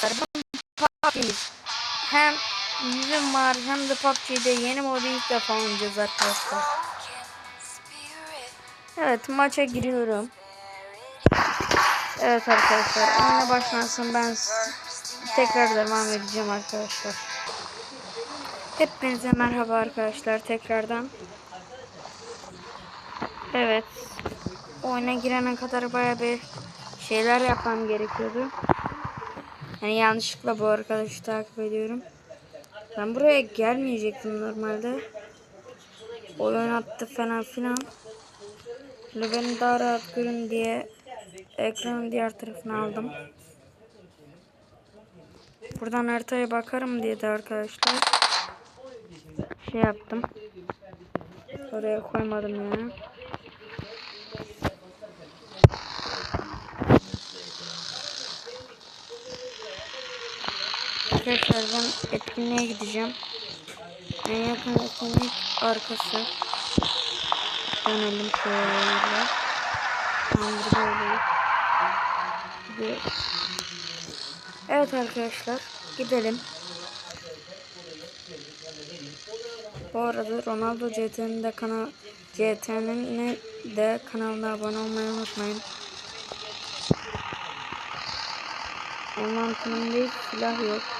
PUBG'yiz. Hem yüzüm var hem de PUBG'de yeni modu ilk defa oynayacağız arkadaşlar. Evet maça giriyorum. Evet arkadaşlar oyuna başlansın ben tekrar devam edeceğim arkadaşlar. Hepinize merhaba arkadaşlar tekrardan. Evet. Oyuna girene kadar baya bir şeyler yapmam gerekiyordu. Yani yanlışlıkla bu arkadaşı takip ediyorum. Ben buraya gelmeyecektim normalde. Oyun attı falan filan. Böyle beni daha rahat görün diye ekranın diğer tarafına aldım. Buradan haritaya bakarım diye de arkadaşlar şey yaptım. Oraya koymadım yani. Arkadaşlar ben etkinliğe gideceğim. En yakın etkinlik arkası. Dönelim şöyle. Tamamdır böyle. Gidiyoruz. Evet arkadaşlar gidelim. Bu arada Ronaldo CT'nin de kanal CT'nin de kanalına abone olmayı unutmayın. Ondan değil silah yok.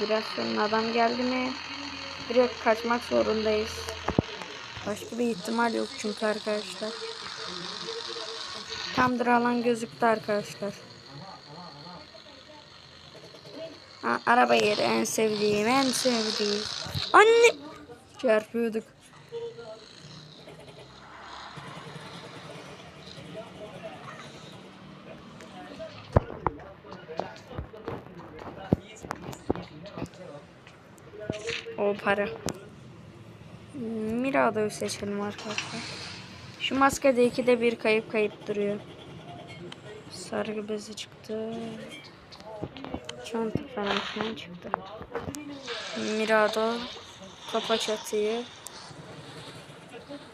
Biraz sonra adam geldi mi direkt kaçmak zorundayız. Başka bir ihtimal yok çünkü arkadaşlar. Tamdır alan gözüktü arkadaşlar. Ha, araba yeri en sevdiğim en sevdiğim. Anne çarpıyorduk. Para. Mirado'yu seçelim arkadaşlar. Şu maskede ikide bir kayıp kayıp duruyor. Sargı bezi çıktı. Çanta falan filan çıktı. Mirado. Kapa çatıyı.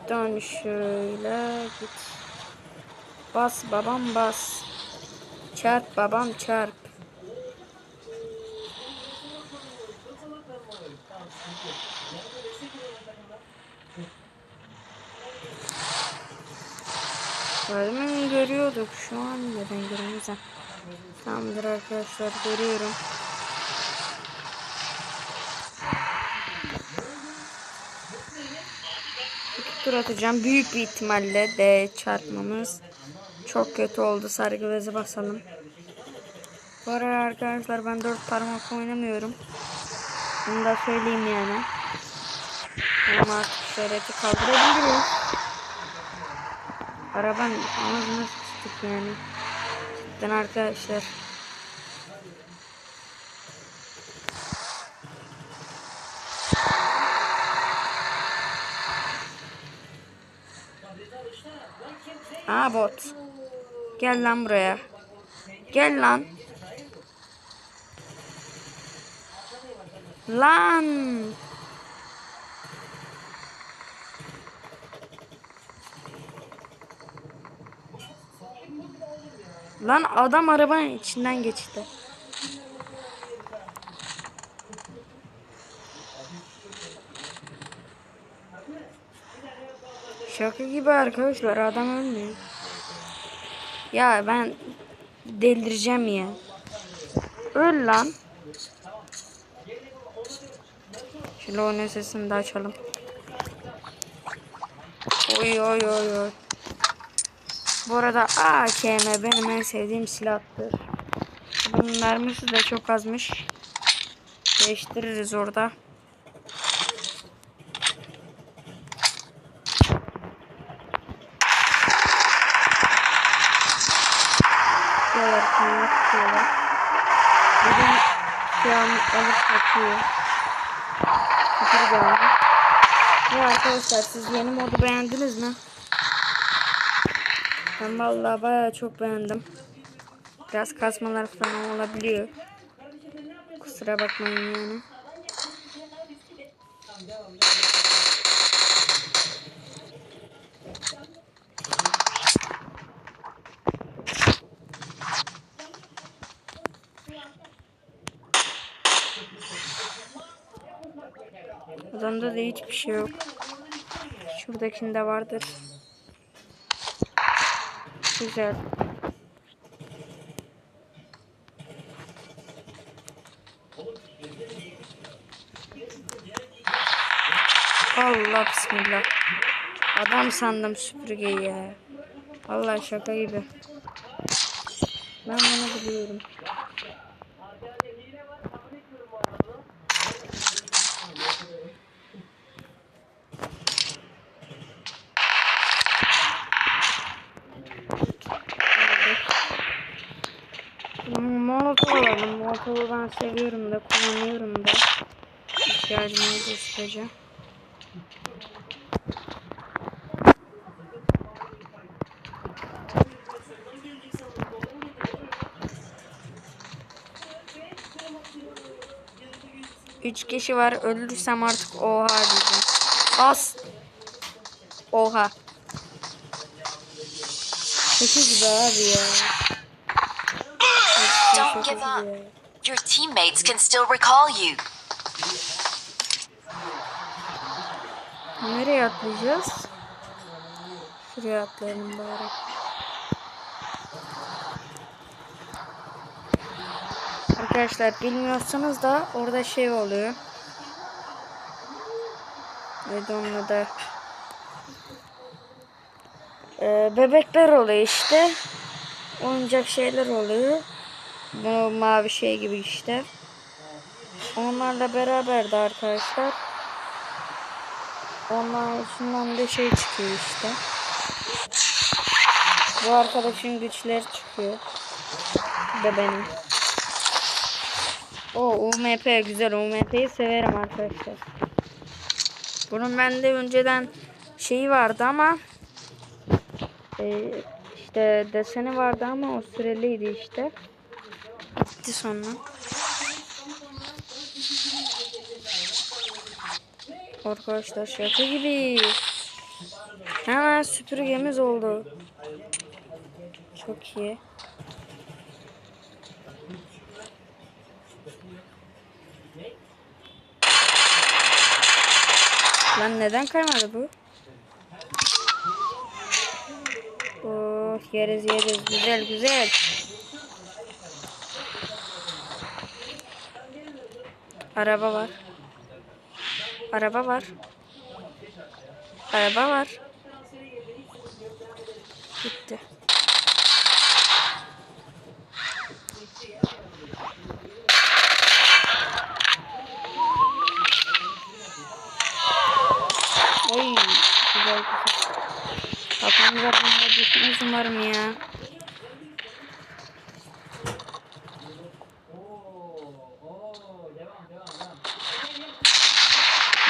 Dön şöyle git. Bas babam bas. Çarp babam çarp. Demin görüyorduk. Şu an neden göremeyeceğim. Tamamdır arkadaşlar görüyorum. Tur atacağım. Büyük bir ihtimalle D çarpmamız. Çok kötü oldu. Sargı bezi basalım. Bu arada arkadaşlar ben dört parmak oynamıyorum. Bunu da söyleyeyim yani. Ama artık kaldırabiliriz. Arabanın ağzına sıçtık yani. Cidden arkadaşlar. Aa bot. Gel lan buraya. Gel lan. Lan. Lan adam arabanın içinden geçti. Şaka gibi arkadaşlar adam ölmüyor. Ya ben delireceğim ya. Öl lan. Şöyle oyunun sesini de açalım. Oy oy oy oy. Bu arada AKM benim en sevdiğim silahtır. Bunun mermisi de çok azmış. Değiştiririz orada. Kendini tutuyorlar. Bugün şu an alıp kaçıyor. Sıfır geldi. Ya arkadaşlar siz yeni modu beğendiniz mi? Ben vallahi bayağı çok beğendim. Biraz kasmalar falan olabiliyor. Kusura bakmayın yani. Adamda da hiçbir şey yok. Şuradakinde vardır. Güzel. Allah bismillah. Adam sandım süpürgeyi ya. Allah şaka gibi. Ben bunu biliyorum. Molotov'u ben seviyorum da kullanıyorum da. İhtiyacım olduğu sürece. Üç kişi var. Ölürsem artık oha diyeceğim. As. Oha. Sekiz be abi ya. Don't give up. Your teammates can still recall you. Nereye atlayacağız? Şuraya atlayalım bari. Arkadaşlar bilmiyorsanız da orada şey oluyor. Neydi onun adı? Ee, bebekler oluyor işte. Oyuncak şeyler oluyor. Bu mavi şey gibi işte. Onlarla beraber de arkadaşlar. Onların içinden de şey çıkıyor işte. Bu arkadaşın güçleri çıkıyor. Da benim. O UMP güzel. UMP'yi severim arkadaşlar. Bunun bende önceden şeyi vardı ama e, işte deseni vardı ama o süreliydi işte. Gitti sonra. Arkadaşlar şaka gibi. Hemen süpürgemiz oldu. Çok iyi. Lan neden kaymadı bu? Oh yeriz yeriz güzel güzel. Araba var. Araba var. Araba var. Gitti. Oy, güzel güzel. Kafamıza bomba düşmez umarım ya.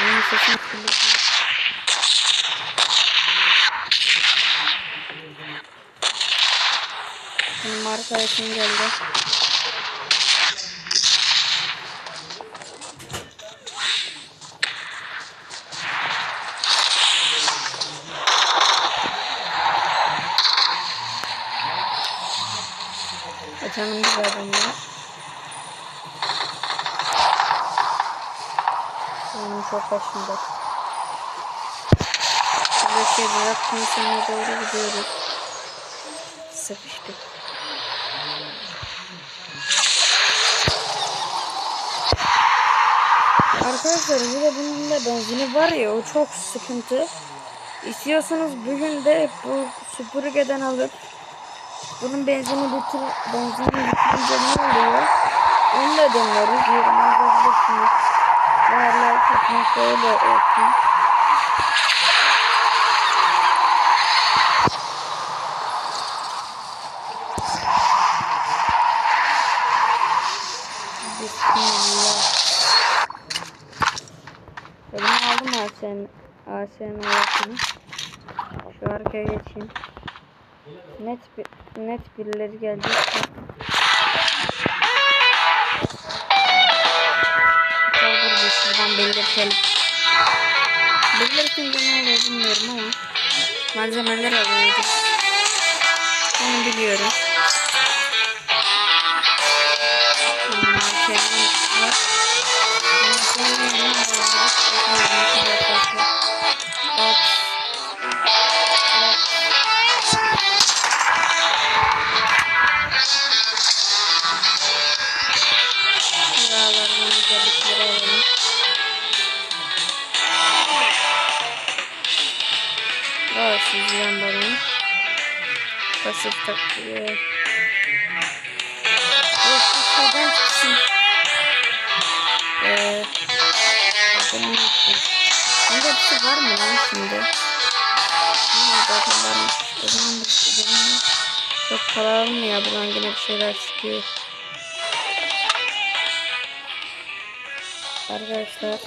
Benim sesim kırıldı. Benim arkadaşım geldi. Canım güzel benim. Benim çok hoşumda. Burada şey bırak komisyona doğru gidiyoruz. Sıkıştık. Arkadaşlar bir de bunun da benzini var ya o çok sıkıntı. İstiyorsanız bugün de bu süpürgeden alıp bunun benzini bitir benzini bitirince ne oluyor? Onu da deniyoruz. Yoruma yazabilirsiniz. Değerler tutmak öyle olsun. Net bir, net birileri gelecek. Olur bir şuradan belirtelim. Belirtince ne oluyor bilmiyorum ama malzemeler alıyoruz. Onu biliyorum. Bunlar kendimiz var. Pasif takıyor. Yok bu şeyden çıksın. Eee. Benim. Bunda bir şey var mı lan şimdi? Ha, zaten varmış. O zaman da işte benim çok para almıyor. Buradan yine bir şeyler çıkıyor. Arkadaşlar.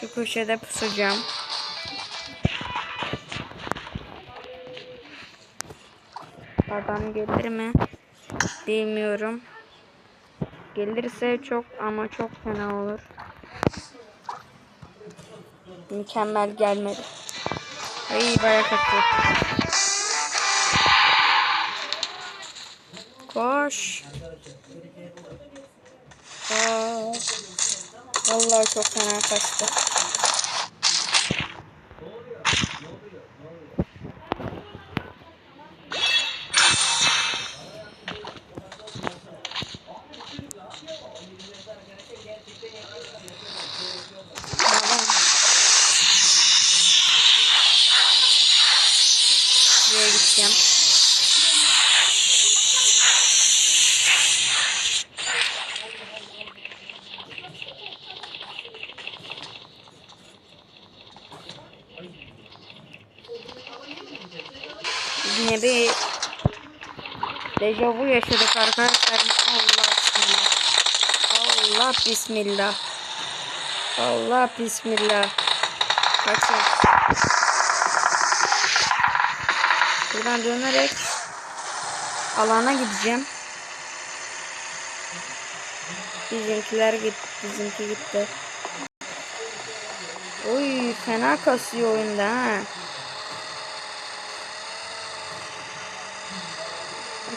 Şu köşede pusacağım. Adam gelir mi? Bilmiyorum. Gelirse çok ama çok fena olur. Mükemmel gelmedi. Ay bayağı kötü. Koş. Aa, vallahi çok fena kaçtı. Tamam. Buraya gideceğim. Yine bir dejavu yaşadık arkadaşlar. Allah bismillah. Allah bismillah. Allah bismillah. Kaçın. Buradan dönerek alana gideceğim. Bizimkiler gitti. Bizimki gitti. Oy fena kasıyor oyunda ha.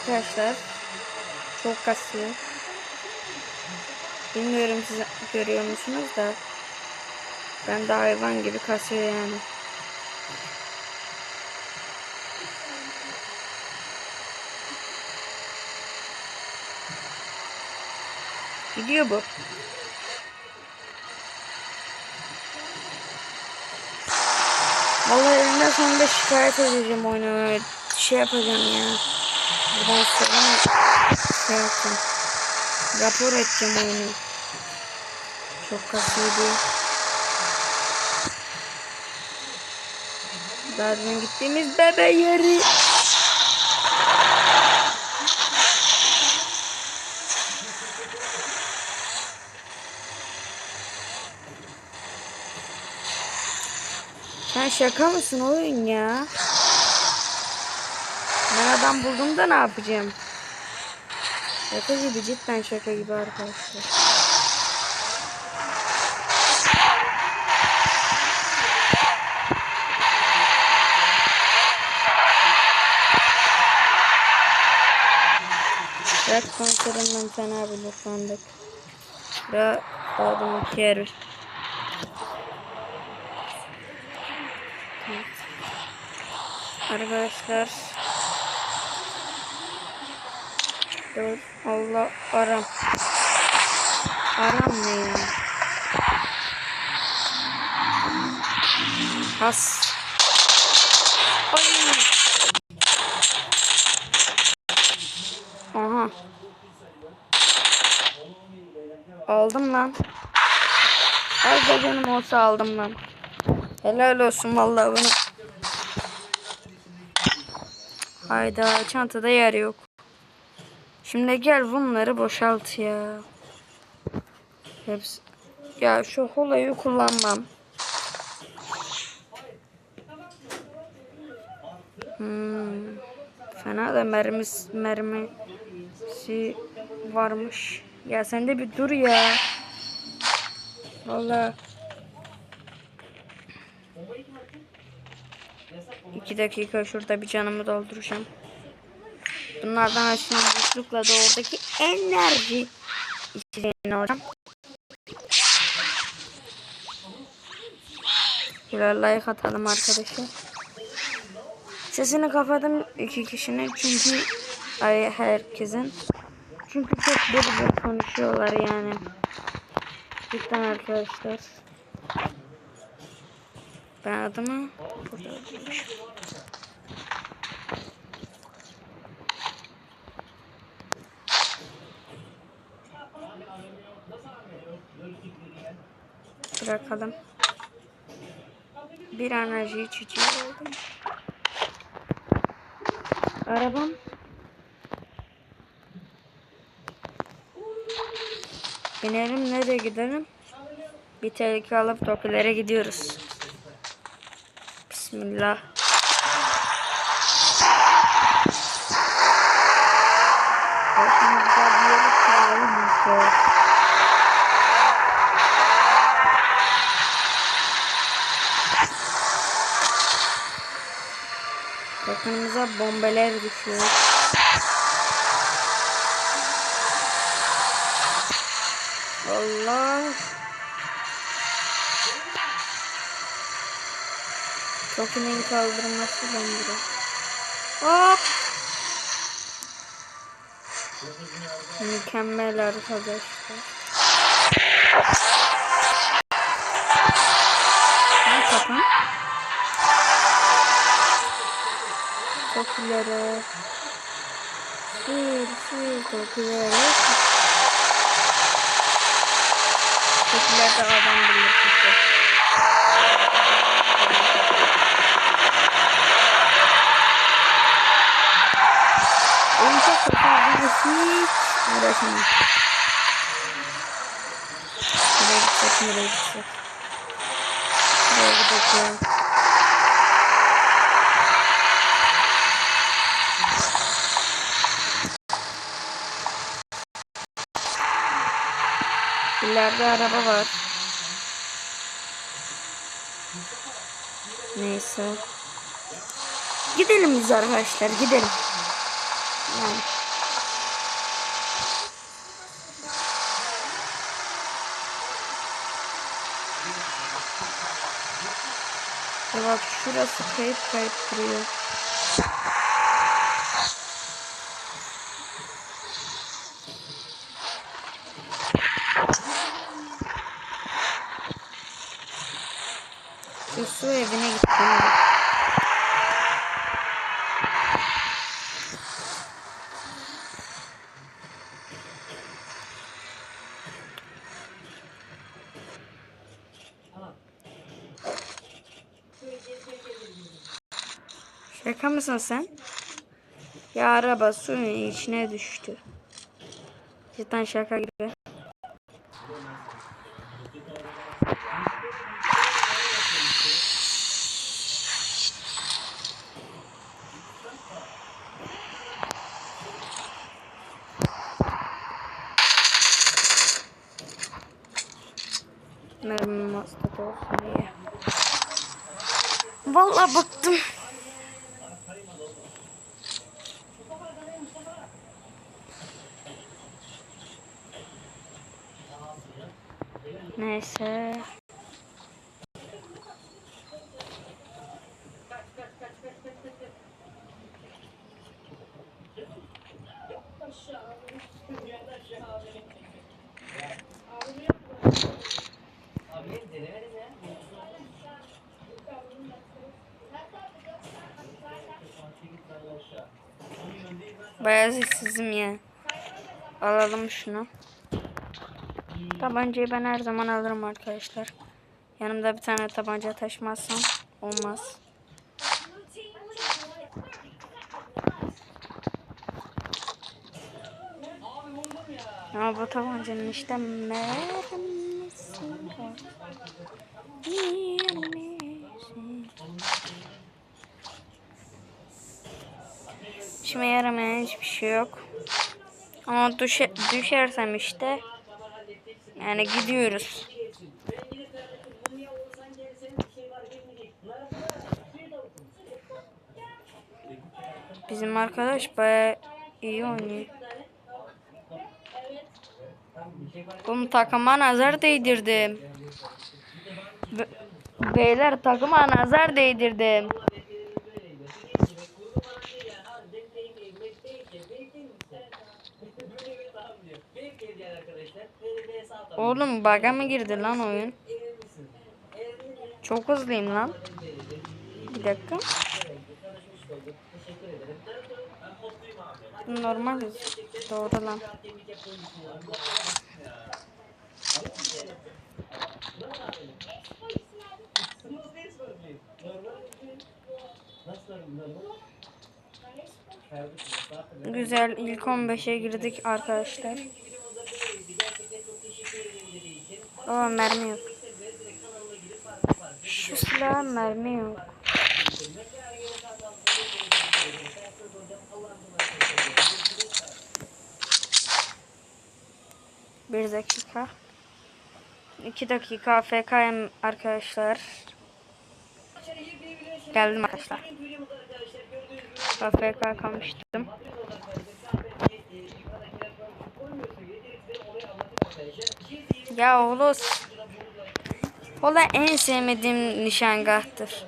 Arkadaşlar çok kasıyor. Bilmiyorum siz görüyor musunuz da ben de hayvan gibi kasıyor yani. Gidiyor bu. Vallahi elinden sonunda şikayet edeceğim oyunu. Şey yapacağım ya. Buradan sonra şey yapacağım. Rapor edeceğim oyunu. Çok kasıyordu. Daha dün gittiğimiz bebe yeri. Sen şaka mısın oyun ya? Ben adam buldum da ne yapacağım? Şaka gibi cidden şaka gibi arkadaşlar. Red konserinden fena bir lokandık. Ve iki yer. Arkadaşlar. Dur Allah aram. Aram ne ya? Has. Ay. Aha. Aldım lan. Az canım olsa aldım lan. Helal olsun vallahi bana. Hayda çantada yer yok. Şimdi gel bunları boşalt ya. Hepsi. Ya şu kolayı kullanmam. Hmm. Fena da mermisi, mermisi varmış. Ya sen de bir dur ya. Vallahi. İki dakika şurada bir canımı dolduracağım. Bunlardan açılan boşlukla da oradaki enerji içeceğini alacağım. Biraz like atalım arkadaşlar. Sesini kapadım iki kişinin çünkü ay herkesin. Çünkü çok bır konuşuyorlar yani. Cidden arkadaşlar. Ben adımı burada yazmışım. Bırakalım. Bir enerji içeceği aldım. Arabam. Binelim nereye gidelim? Bir tehlike alıp Tokilere gidiyoruz. Bismillah. Yakınımıza bombeler düşüyor. Allah. Toki'nin kaldırması bomba. Hop. Mükemmel arkadaşlar. Ne kapan? Tokilere. Sür sür tokilere. Tokilerde adam birleşti. Oyun çok kötü. Ben hiç uğraşamam. Nereye gitsek nereye gitsek. Nereye gideceğim. İleride araba var. Neyse. Gidelim biz arkadaşlar gidelim. Yani. Ya bak şurası kayıp kayıp duruyor. Şu su evine gittim. Şaka mısın sen? Ya araba suyun içine düştü. Cidden şaka gibi. Mermim hasta olsun diye. Vallahi bıktım. Neyse. Bayağı sessizim ya. Alalım şunu. Tabancayı ben her zaman alırım arkadaşlar. Yanımda bir tane tabanca taşımazsam olmaz. Ama bu tabancanın işte mermisi var. Mermisi. İşime yaramayan hiçbir şey yok. Ama düşe, düşersem işte yani gidiyoruz. Bizim arkadaş baya iyi oynuyor. Oğlum takıma nazar değdirdim. Be- Beyler takıma nazar değdirdim. Oğlum bug'a mı girdi lan oyun? Çok hızlıyım lan. Bir dakika. Normal hız. Doğru lan. Güzel ilk 15'e girdik arkadaşlar. Aa mermi yok. Şu silahın mermi yok. Bir dakika. İki dakika FK'yim arkadaşlar. Geldim arkadaşlar. AFK kalmıştım. Ya Olos. Ola en sevmediğim nişangahtır.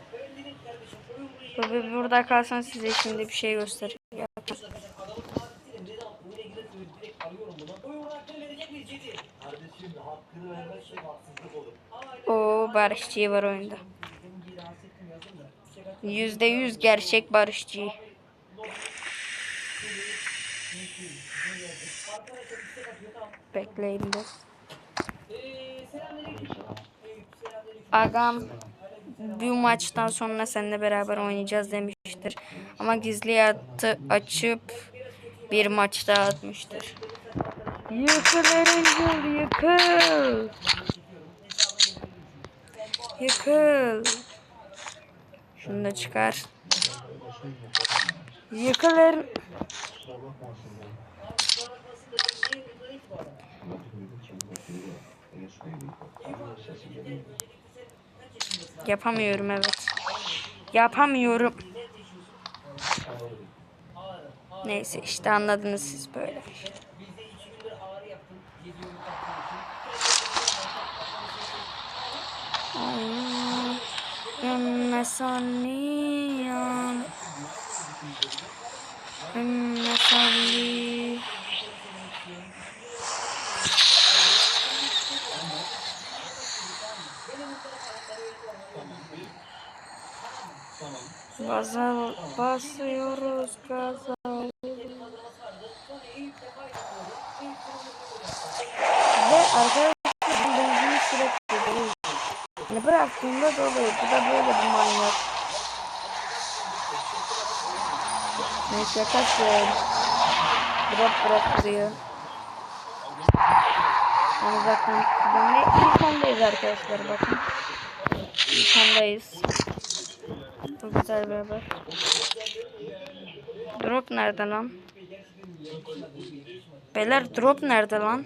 Burada kalsan size şimdi bir şey göstereceğim. O barışçı var oyunda. Yüzde yüz gerçek barışçı. Bekleyin de. Agam bu maçtan sonra seninle beraber oynayacağız demiştir. Ama gizli yattı açıp bir maç daha atmıştır. Yıkıl Erengel yıkıl. Yıkıl. Şunu da çıkar. Yıkıl Eren- Yapamıyorum evet. Yapamıyorum. Neyse işte anladınız siz böyle. Ümme salliyan Ümme salli Gaza basıyoruz gaza. Ve arkadaşlar ben benzini sürekli değil. Yani bıraktığımda doluyor. Bu da böyle bir manyak. Neyse kaçın. Drop bıraktırıyor. Yani zaten ben ilk ondayız arkadaşlar bakın. İlk ondayız. Çok güzel bir haber. Drop nerede lan? Beyler drop nerede lan?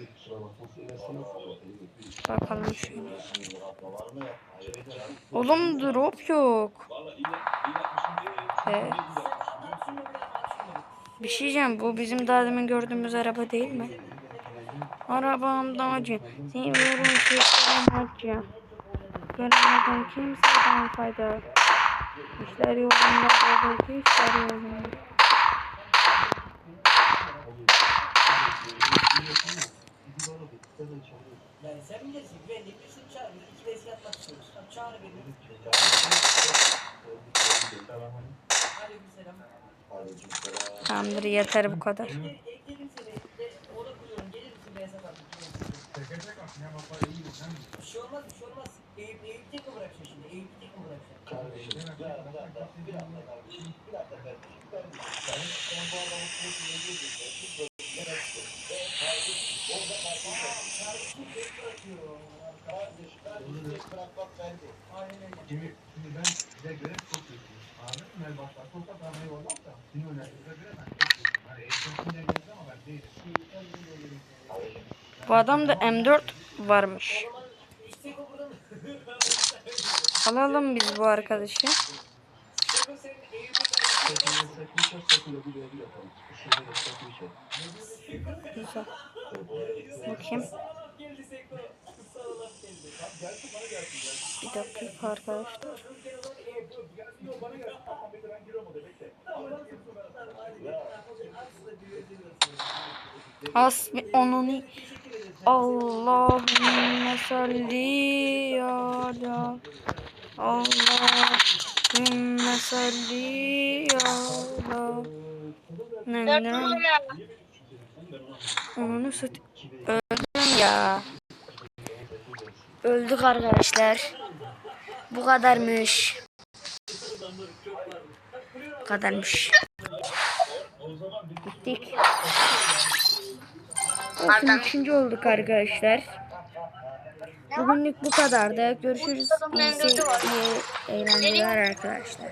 Bakalım şöyle. Oğlum drop yok. Evet. Bir şey diyeceğim. Bu bizim daha demin gördüğümüz araba değil mi? Arabam dağcı. Seviyorum çiftlerim hacı. Göremedim kimseden fayda. İşler yolunda buradaki işler yolunda. Yani sen bilirsin güvenlik bilsin çağır. İki vs yapmak istiyoruz. Tamam çağır beni. Aleykümselam. Tamamdır yeter bu kadar. Bir şey olmaz bir şey olmaz. Eyüp, Eyüp tek mi tek şimdi ben size göre çok iyiyim. Anladın mı? Ben başta sokak ama eyvallah da. Sizin önerinize göre ben çok iyiyim. Hani eğitimsin dediniz ama ben değilim. Bu adamda M4 varmış. Alalım biz bu arkadaşı. Güzel. Bakayım. Bir dakika arkadaşlar. Hasbi onunu Allahümme salli ala Allahümme salli ala Ne ne Onunu süt Öldüm ya Öldük arkadaşlar. Bu kadarmış. Bu kadarmış. Bittik. Olsun üçüncü olduk arkadaşlar. Bugünlük bu kadardı. Görüşürüz. İyi, iyi eğlenceler arkadaşlar.